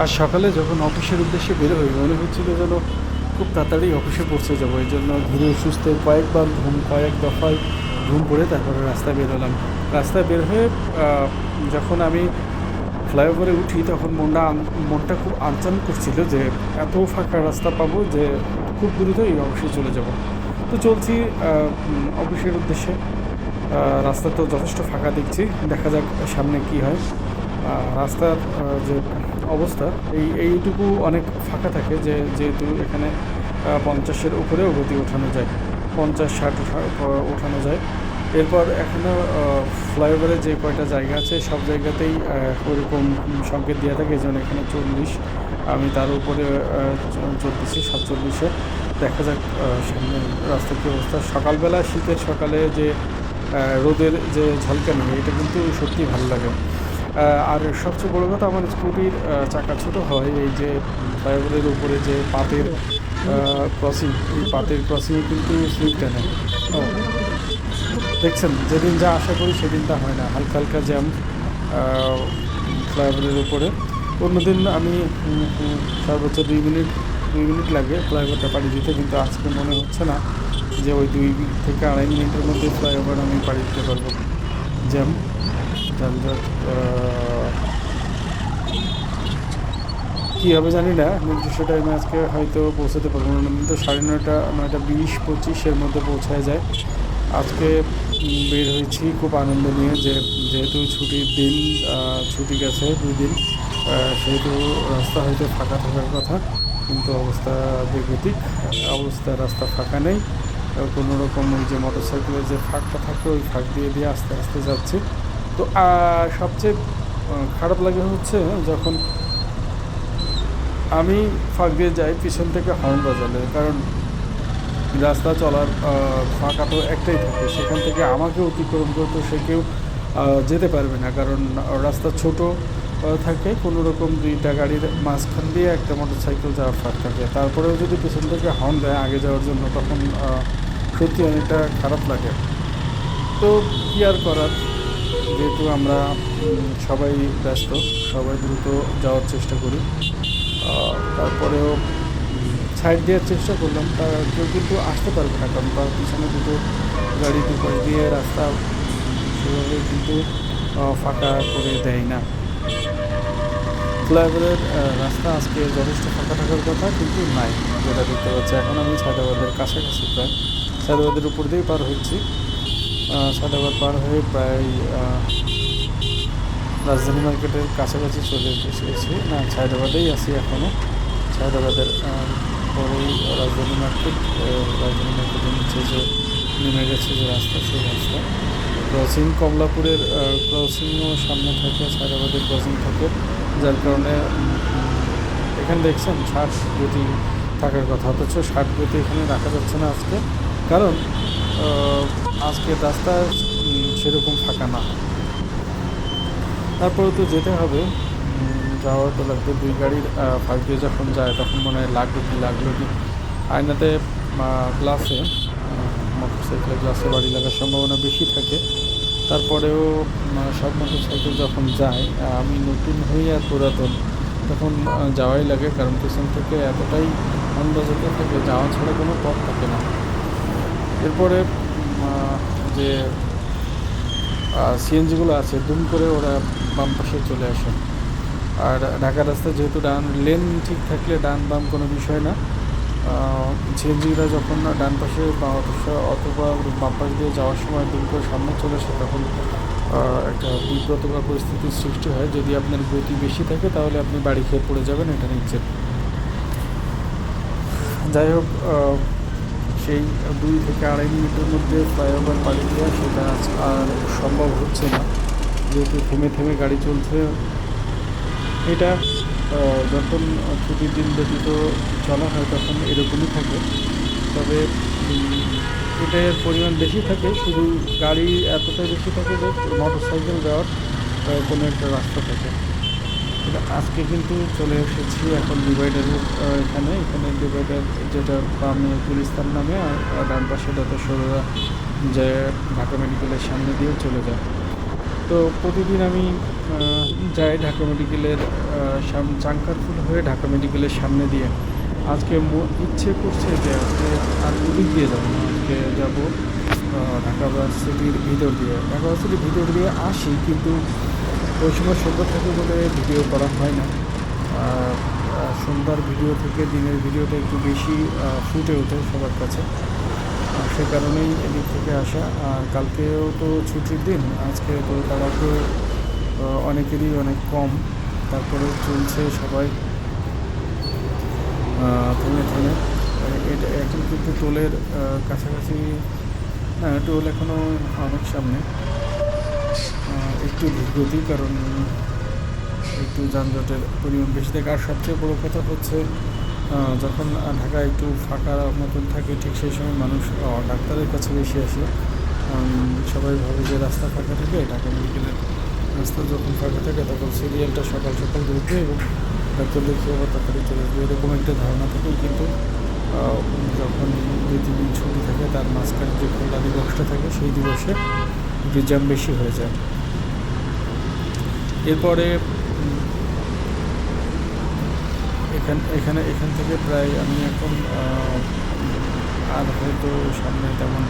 আর সকালে যখন অফিসের উদ্দেশ্যে বের হই, মনে হচ্ছিল যেন খুব তাড়াতাড়ি অফিসে পৌঁছে যাব। এই জন্য ধীরে সুস্থে কয়েকবার ঘুম, কয়েক দফায় ঘুম পড়ে তারপরে রাস্তায় বের হলাম। রাস্তায় বের হয়ে যখন আমি ফ্লাইওভারে উঠি, তখন মনটা মনটা খুব আনচান করছিল যে এত ফাঁকা রাস্তা পাবো যে খুব দ্রুতই অফিসে চলে যাব। তো চলছি অফিসের উদ্দেশ্যে। রাস্তা তো যথেষ্ট ফাঁকা দেখছি। দেখা যাক সামনে কি হয়। রাস্তার যে অবস্থা। এই এইটুকু অনেক ফাঁকা থাকে যে যেহেতু এখানে পঞ্চাশের উপরেও গতি ওঠানো যায়। পঞ্চাশ ষাট ওঠানো যায়। এরপর এখনও ফ্লাইওভারে যে কয়টা জায়গা আছে সব জায়গাতেই আহ, ওরকম সংকেত দেওয়া থাকে। যেমন এখানে চল্লিশ আমি তার উপরে চলতেছি সাতচল্লিশে। দেখা যাক সামনে রাস্তার কী অবস্থা। সকালবেলা শীতের সকালে যে রোদের যে ঝলকানি এটা কিন্তু সত্যি ভালো লাগে। আর সবচেয়ে বড় কথা আমার স্কুটির চাকা ছোট হয় এই যে ফ্লাইওভারের উপরে যে পাতের ক্রসিং এই পাতের ক্রসিংয়ে কিন্তু স্লিপ টানে। ও, দেখছেন যেদিন যা আশা করি সেদিন তা হয় না। হালকা হালকা জ্যাম ফ্লাইওভারের উপরে। অন্যদিন আমি সর্বোচ্চ দুই মিনিট দুই মিনিট লাগে ফ্লাইওভারটা পাড়ি দিতে কিন্তু আজকে মনে হচ্ছে না যে ওই দুই থেকে আড়াই মিনিটের মধ্যে ফ্লাইওভার আমি পাড়ি দিতে পারব। জ্যাম যানজট কী হবে জানি না নির্দিষ্ট টাইমে আজকে হয়তো পৌঁছাতে পারব না। কিন্তু সাড়ে নয়টা নয়টা বিশ পঁচিশের মধ্যে পৌঁছায় যায়। আজকে বের হয়েছি খুব আনন্দ নিয়ে, যে, যেহেতু ছুটির দিন ছুটি গেছে দুই দিন সেহেতু রাস্তা হয়তো ফাঁকা থাকার কথা, কিন্তু অবস্থা বিগতিক, অবস্থা, রাস্তা ফাঁকা নেই। কোনো রকম ওই যে মোটর সাইকেলের যে ফাঁকটা থাকে, ওই ফাঁক দিয়ে দিয়ে আস্তে আস্তে যাচ্ছে। তো সবচেয়ে খারাপ লাগে হচ্ছে যখন আমি ফাঁক দিয়ে যাই পিছন থেকে হর্ন বাজালে, কারণ রাস্তা চলার ফাঁকা তো একটাই থাকে। সেখান থেকে আমাকে অতিক্রম করতে সে কেউ যেতে পারবে না। কারণ রাস্তা ছোট থাকে, কোনো রকম দুইটা গাড়ির মাঝখান দিয়ে একটা মোটর সাইকেল যাওয়ার ফাঁক থাকে। তারপরেও যদি পিছন থেকে হর্ন দেয় আগে যাওয়ার জন্য, তখন সত্যি অনেকটা খারাপ লাগে। তো কী আর করার? যেহেতু আমরা সবাই ব্যস্ত, সবাই দ্রুত যাওয়ার চেষ্টা করি। তারপরেও সাইড দেওয়ার চেষ্টা করলাম, তা কেউ কিন্তু আসতে পারবে না, কারণ তার পিছনে দুটো গাড়ি, দুপাশ দিয়ে রাস্তা, সেভাবে কিন্তু ফাঁকা করে দেয় না। ফ্লাইওভারের রাস্তা আজকে যথেষ্ট ফাঁকা থাকার কথা কিন্তু নাই, যেটা দেখতে পাচ্ছি। এখন আমি সায়দাবাদের কাছাকাছি প্রায় সায়দাবাদের উপর দিয়েই পার হচ্ছি। আহ, সায়দাবাদ পার হয়ে প্রায় রাজধানী মার্কেটের কাছাকাছি চলে এসেছি না সায়দাবাদেই আছি এখনও সায়দাবাদের আহ, পরেই রাজধানী মার্কেট রাজধানী মার্কেটের নিচে যে নেমে গেছে যে রাস্তা সেই রাস্তা। ক্রসিং কমলাপুরের ক্রসিংও সামনে থাকে সায়দাবাদের ক্রসিং থাকে। যার কারণে এখানে দেখছেন ষাট গতি থাকার কথা। অথচ ষাট গতি এখানে রাখা যাচ্ছে না আজকে। কারণ আহ, আজকে রাস্তা সেরকম ফাঁকা না। তারপরে তো যেতে হবে। উম, যাওয়া তো লাগবে। দুই গাড়ির ফাঁক দিয়ে যখন যায় তখন মনে হয় লাগল কি লাগল কি। আয়নাতে গ্লাসে মোটর সাইকেলের গ্লাসে বাড়ি লাগার সম্ভাবনা বেশি থাকে। তারপরেও সব মোটর সাইকেল যখন যায় আমি নতুন হই আর পুরাতন তখন যাওয়াই লাগে। কারণ পেছন থেকে এতটাই আন্দাজতে থাকে যাওয়া ছাড়া কোনো পথ থাকে না। এরপরে যে সিএনজিগুলো আছে, দুম করে ওরা বাম পাশে চলে আসে। আর ঢাকা রাস্তায় যেহেতু ডান লেন ঠিক থাকলে ডান বাম কোনো বিষয় না সিএনজিরা যখন ডান পাশে বা অথবা বাম পাশ দিয়ে যাওয়ার সময় দুম করে সামনে চলে আসে, তখন একটা বিব্রতকর পরিস্থিতির সৃষ্টি হয়। যদি আপনার গতি বেশি থাকে, তাহলে আপনি বাড়ি খেয়ে পড়ে যাবেন, এটা নিশ্চিত। যাই হোক সেই দুই থেকে আড়াই মিনিটের মধ্যে ফ্লাইওভার পাড়ি দেওয়া সেটা আর সম্ভব হচ্ছে না। যেহেতু থেমে থেমে গাড়ি চলছে। এটা যখন ছুটির দিন ব্যতীত চলা হয় তখন এরকমই থাকে। তবে এটার পরিমাণ বেশি থাকে। শুধু গাড়ি এতটাই বেশি থাকে যে মোটর সাইকেল যাওয়ার আহ, কোনো একটা রাস্তা থাকে। আজকে কিন্তু চলে এসেছি এখন ডিভাইডারের এখানে। এখানে ডিভাইডার যেটা বামে গুলিস্তান নামে আর ডান পাশে যত সরোরা যে ঢাকা মেডিকেলের সামনে দিয়ে চলে যায়। তো প্রতিদিন আমি যাই ঢাকা মেডিকেলের চাঙ্কারফুল হয়ে ঢাকা মেডিকেলের সামনে দিয়ে। আজকে ইচ্ছে করছে যে আজকে আর ওদিক দিয়ে যাব আজকে যাব ঢাকা ভার্সিটির ভিতর দিয়ে। ঢাকা ভার্সিটির ভিতর দিয়ে আসি, কিন্তু ওই সময় সন্ধ্যা থাকে বলে ভিডিও করা হয় না। সন্ধ্যার ভিডিও থেকে দিনের ভিডিওটা একটু বেশি ফুটে ওঠে সবার কাছে। সে কারণেই এদিক থেকে আসা। আর কালকেও তো ছুটির দিন আজকে তো তাড়াহুড়ো আহ, অনেকেরই অনেক কম। তারপরে চলছে সবাই থেমে থেমে। এটা এখন কিন্তু টোলের কাছাকাছি হ্যাঁ টোল এখনও অনেক সামনে। একটু ধীরগতি কারণ একটু যানজটের পরিমাণ বেশি থাকে। আর সবচেয়ে বড় কথা হচ্ছে যখন ঢাকা একটু ফাঁকা মতন থাকে, ঠিক সেই সময় মানুষ ডাক্তারের কাছে বেশি আসে। সবাই ভাবে যে রাস্তা ফাঁকা থাকে, ঢাকা মেডিকেলের রাস্তা যখন ফাঁকা থাকে, তখন সিরিয়ালটা সকাল সকাল ধরবে এবং ডাক্তার দেখিয়ে আবার তাড়াতাড়ি চলে আসবে। এরকম একটা ধারণা থাকে, কিন্তু যখন দুই তিন দিন ছুটি থাকে, তার মাঝখানে যে খোলা দিবসটা থাকে, সেই দিবসে জ্যাম বেশি হয়ে যায়। এরপরে এখান, এখানে, এখান থেকে প্রায় আমি এখন আর হয়তো সামনে তেমন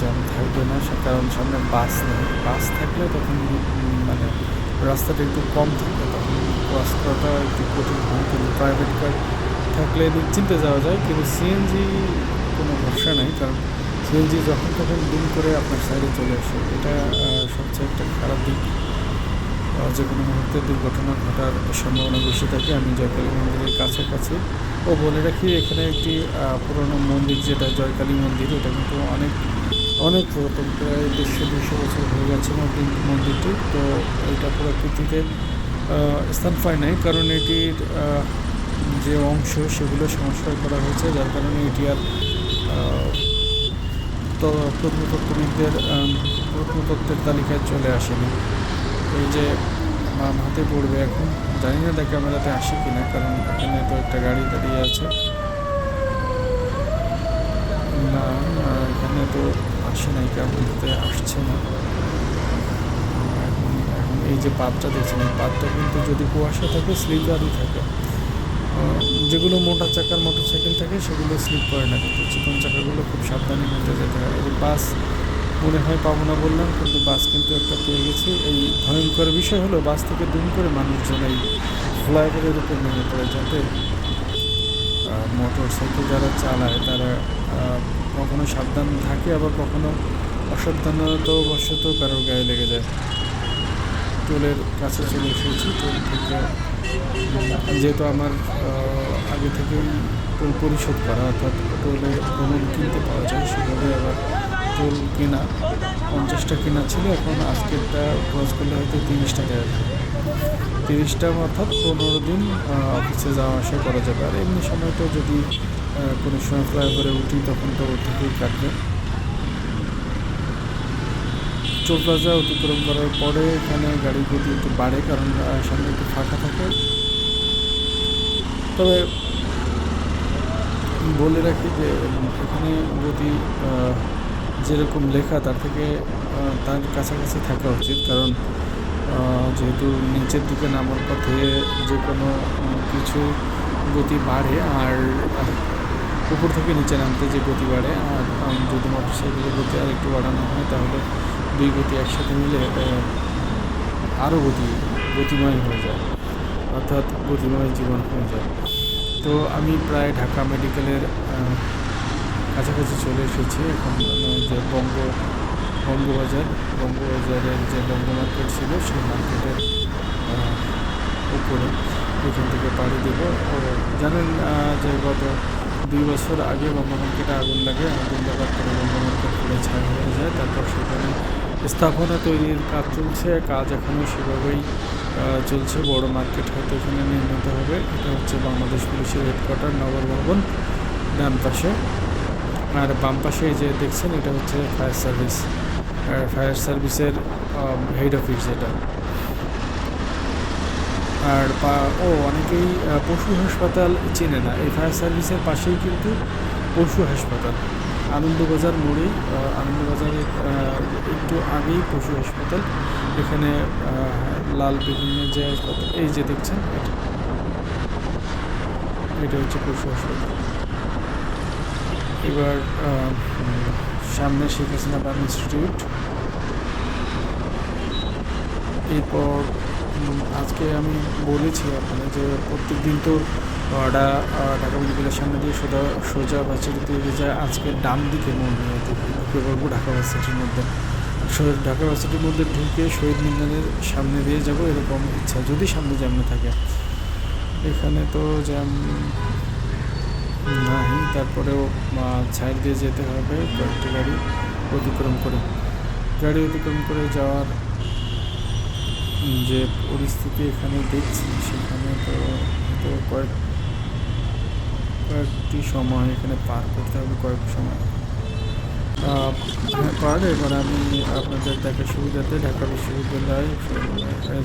জ্যাম থাকবে না কারণ সামনে বাস নেই। বাস থাকলে তখন মানে রাস্তাটা একটু কম থাকে তখন ক্রস করাটা একটু কঠিন হয়, কিন্তু প্রাইভেট কার থাকলে নিশ্চিন্তে যাওয়া যায়, কিন্তু সিএনজি কোনো ভরসা নেই, কারণ সিএনজি যখন তখন দুম করে আপনার সাইডে চলে আসে, এটা সবচেয়ে একটা খারাপ দিক। যে কোনো মুহূর্তে দুর্ঘটনা ঘটার সম্ভাবনা বেশি থাকে। আমি জয়কালী মন্দিরের কাছাকাছি। ও বলে রাখি, এখানে একটি পুরনো মন্দির যেটা, জয়কালী মন্দির, এটা কিন্তু অনেক অনেক পুরাতন, প্রায় দেড়শো দুশো বছর হয়ে গেছে মন্দির, মন্দিরটি। তো এটা প্রকৃতিতে স্থান পায় নাই। কারণ এটির যে অংশ, সেগুলো সংস্কার করা হয়েছে। যার কারণে এটি আর প্রত্নতত্ত্ববিদদের প্রত্নতত্ত্বের তালিকায় চলে আসেনি। এই যে বাম হাতে পড়বে এখন জানি না দেখ ক্যামেরাতে আসে কিনা কারণ এখানে তো একটা গাড়ি দাঁড়িয়ে আছে। না না, এখানে তো আসে নাই ক্যামেরাতে আসছে না। এই যে পাতটা দেখছেন এই কিন্তু যদি কুয়াশা থাকে স্লিপারই থাকে। যেগুলো মোটা চাকার মোটর সাইকেল থাকে, সেগুলো স্লিপ করে না কিন্তু চিকন চাকাগুলো খুব সাবধানে হেঁটে যেতে হয়। এই বাস মনে হয় পাবো না বললাম, কিন্তু বাস কিন্তু একটা পেয়ে গেছি। এই ভয়ঙ্কর বিষয় হলো, বাস থেকে দুম করে মানুষজন এই ফ্লাইওভারের উপর নেমে পড়ে যাতে মোটর সাইকেল যারা চালায়, তারা কখনো সাবধান থাকে, আবার কখনো অসাবধানতাবশত কারোর গায়ে লেগে যায়। টোলের কাছে চলে এসেছি, টোল থেকে যেহেতু আমার আগে থেকেই টোল পরিশোধ করা অর্থাৎ টোলে ভ্রমণ কিনতে পাওয়া যায়, সেভাবে আবার টোল কেনা, পঞ্চাশটা কেনা ছিল, এখন আজকেরটা ক্রস করলে হয়তো তিরিশ টাকা আসবে তিরিশটা অর্থাৎ পনেরো দিন অফিসে যাওয়া আসা করা যাবে। আর এমনি সময় তো যদি কোনো সময় ফ্লাইওভারে উঠি, তখন তো ওর থেকেই কাটবে। প্লাজা অতিক্রম করার পরে এখানে গাড়ির গতি একটু বাড়ে, কারণ সামনে একটু ফাঁকা থাকে। তবে বলে রাখি যে, এখানে গতি যেরকম লেখা, তার থেকে তার কাছাকাছি থাকা উচিত। কারণ যেহেতু নিচের দিকে নামার পথে যে কোনো কিছু গতি বাড়ে, আর উপর থেকে নিচে নামতে যে গতি বাড়ে, আর যদি মোটর সাইকেলের গতি আর একটু বাড়ানো হয়, তাহলে দুই গতি একসাথে মিলে আরও গতি, গতিময় হয়ে যায়। অর্থাৎ গতিময় জীবন হয়ে যায়। তো আমি প্রায় ঢাকা মেডিকেলের কাছাকাছি চলে এসেছি। এখন যে বঙ্গ, বঙ্গবাজার, বঙ্গবাজারের যে বঙ্গ মার্কেট ছিল, সেই মার্কেটের উপরে এখান থেকে পাড়ি দেব। ও জানেন যে গত দুই বছর আগে বঙ্গ মার্কেটে আগুন লাগে, আগুন লাগার পরে বঙ্গ মার্কেট পুরো ছাই হয়ে যায়। তারপর সেখানে স্থাপনা তৈরির কাজ চলছে, কাজ এখনও সেভাবেই চলছে। বড় মার্কেট হয়তো এখানে নির্মিত হবে। এটা হচ্ছে বাংলাদেশ পুলিশের হেডকোয়ার্টার নগর ভবন, ডান পাশে। আর বাম পাশে যে দেখছেন, এটা হচ্ছে ফায়ার সার্ভিস ফায়ার সার্ভিসের হেড অফিস যেটা। আর ও, অনেকেই পশু হাসপাতাল চেনে না। এই ফায়ার সার্ভিসের পাশেই কিন্তু পশু হাসপাতাল। আনন্দবাজার মোড়ে আনন্দবাজারের একটু আগেই পশু হাসপাতাল। এখানে লাল বিভিন্ন যে হাসপাতাল এই যে দেখছেন, এটা। এটা হচ্ছে পশু হাসপাতাল। এবার সামনে শেখ হাসিনা বার্ন ইনস্টিটিউট এরপর আজকে আমি বলেছি আপনাদের যে প্রত্যেক দিন তো ঢাকা মেডিকেলের সামনে দিয়ে সোজা সোজা ভার্সিটিতে যায় আজকে ডান দিকে মোড় ঢুকে ভার্সিটির মধ্যে। ঢাকা ভার্সিটির মধ্যে ঢুকে শহীদ মিনারের সামনে দিয়ে যাব এরকম ইচ্ছা যদি সামনে জ্যাম না থাকে। এখানে তো জ্যাম নাই, তারপরেও সাইড দিয়ে যেতে হবে কয়েকটি গাড়ি অতিক্রম করে। গাড়ি অতিক্রম করে যাওয়ার যে পরিস্থিতি এখানে দেখছি, সেখানে তো কয়েক কয়েকটি সময় এখানে পার করতে হবে কয়েক সময়। পার, এবার আমি আপনাদের দেখার সুবিধাতে ঢাকা বিশ্ববিদ্যালয়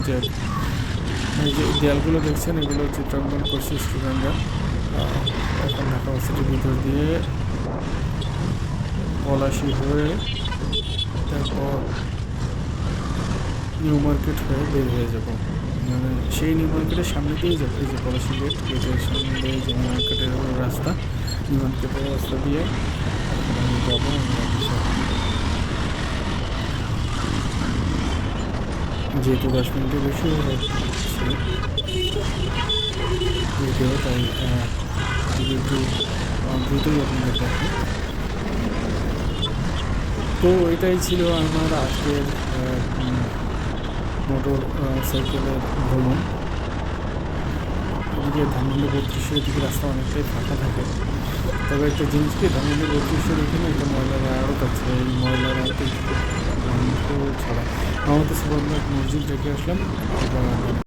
যে যে দেয়ালগুলো দেখছেন, এগুলো চিত্রাঙ্কন করছে স্টুডেন্টরা। এখন ঢাকা ভার্সিটির ভিতর দিয়ে পলাশি হয়ে তারপর নিউ মার্কেট হয়ে বের হয়ে যাব। সেই নিউ মার্কেটের সামনে দিয়েই যাব যে পলাশি গেট গেটের সামনে দিয়ে যে নিউ মার্কেটের রাস্তা, নিউ মার্কেটের রাস্তা দিয়ে যাব যেহেতু দশ মিনিটের বেশি তাই একটু দ্রুতই আপনাদের দেখে তো এটাই ছিল আমার আজকের মোটর সাইকেলের ভ্রমণ। এদিকে ধানমন্ডি বত্রিশের এদিকে রাস্তা অনেকটাই ফাঁকা থাকে। তবে একটা জিনিস কি ধানমন্ডি বত্রিশের এখানে একটা ময়লার আড়ত আছে, এই ময়লার আড়তে ছাড়া। আমাদের সুবর্ণ মসজিদ রেখে আসলাম